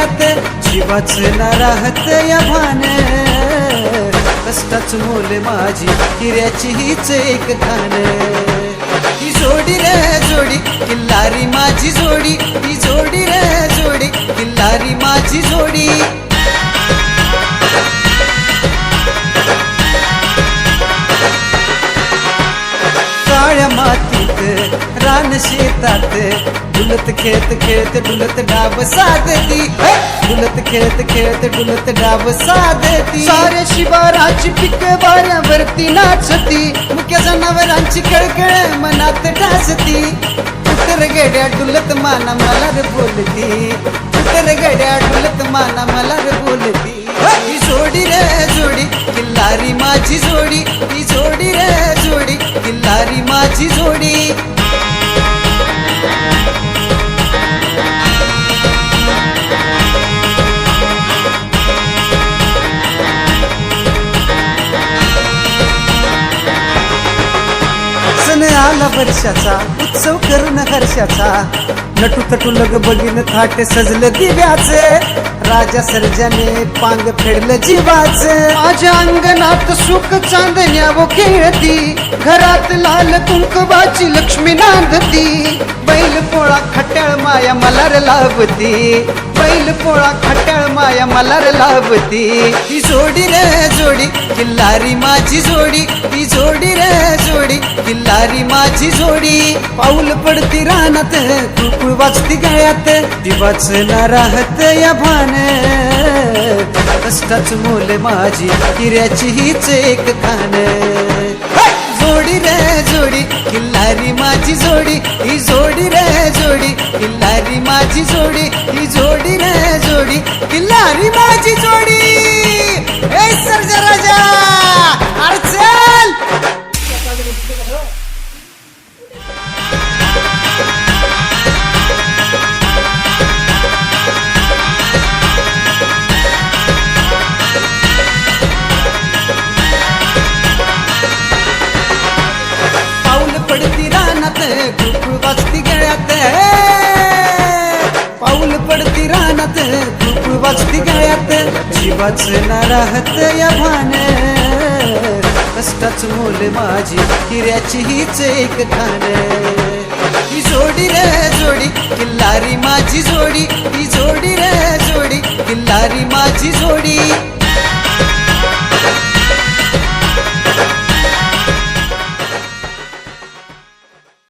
वाजती गळ्यात जीवाच ना राहत या भान. कष्टाच मोल माझी हिऱ्याची हीच एक खान ही जोडी रे जोडी किल्लारी माझी जोडी. ही जोडी रे जोडी किल्लारी माझी जोडी. काळ्या मातीत रान शेतात. डुलत खेळत खेळत डुलत डाब साधती! डुलत खेळत खेळत डुलत डाब साधती. साऱ्या शिवाराची पिक वाऱ्यावरती नाचती. मुख्य जनावरांची कळकळ मनात ढासती उतर गड्या डुलत माना मला रे बोलती. उतर गड्या डुलत माना मला रे बोलती. ही जोडी रे जोडी किल्लारी माझी जोडी. ही जोडी रे जोडी किल्लारी माझी जोडी. आला वर्षाचा उत्सव करून हर्षाचा. नटू तटू लग बघीन थाट सजलं दिव्याचे. राजा सर्जाने पांग फेडलं जीवाच. माझ्या अंगणात सुख चांदण्याव खेळती. घरात लाल कुंकवाची लक्ष्मी नांदती. बैल पोळा खट्याळ माया मलार लावती. बैल पोळा खट्याळ माया मलार लावती. ही जोडी रे जोडी किल्लारी माझी जोडी. ही जोडी रे जोडी किल्लारी माझी जोडी. पाऊल पडती रानात कुकुळ वाजती गळ्यात. दिवाच ना राहत या भान. कष्टाच मोल माझी हिऱ्याची हीच एक खान. जोडी रे जोडी जोडी ही जोडी रे जोडी किल्लारी माझी जोडी ए सर्जा राजा अरे चल पाऊल पडती रानात कुकुळ गळ्यात जीवाच ना राहत या भाने. कष्टाच मोल माझी हिऱ्याची हीच एक खान ही जोडी रे जोडी किल्लारी माझी जोडी. ही जोडी रे जोडी किल्लारी माझी जोडी.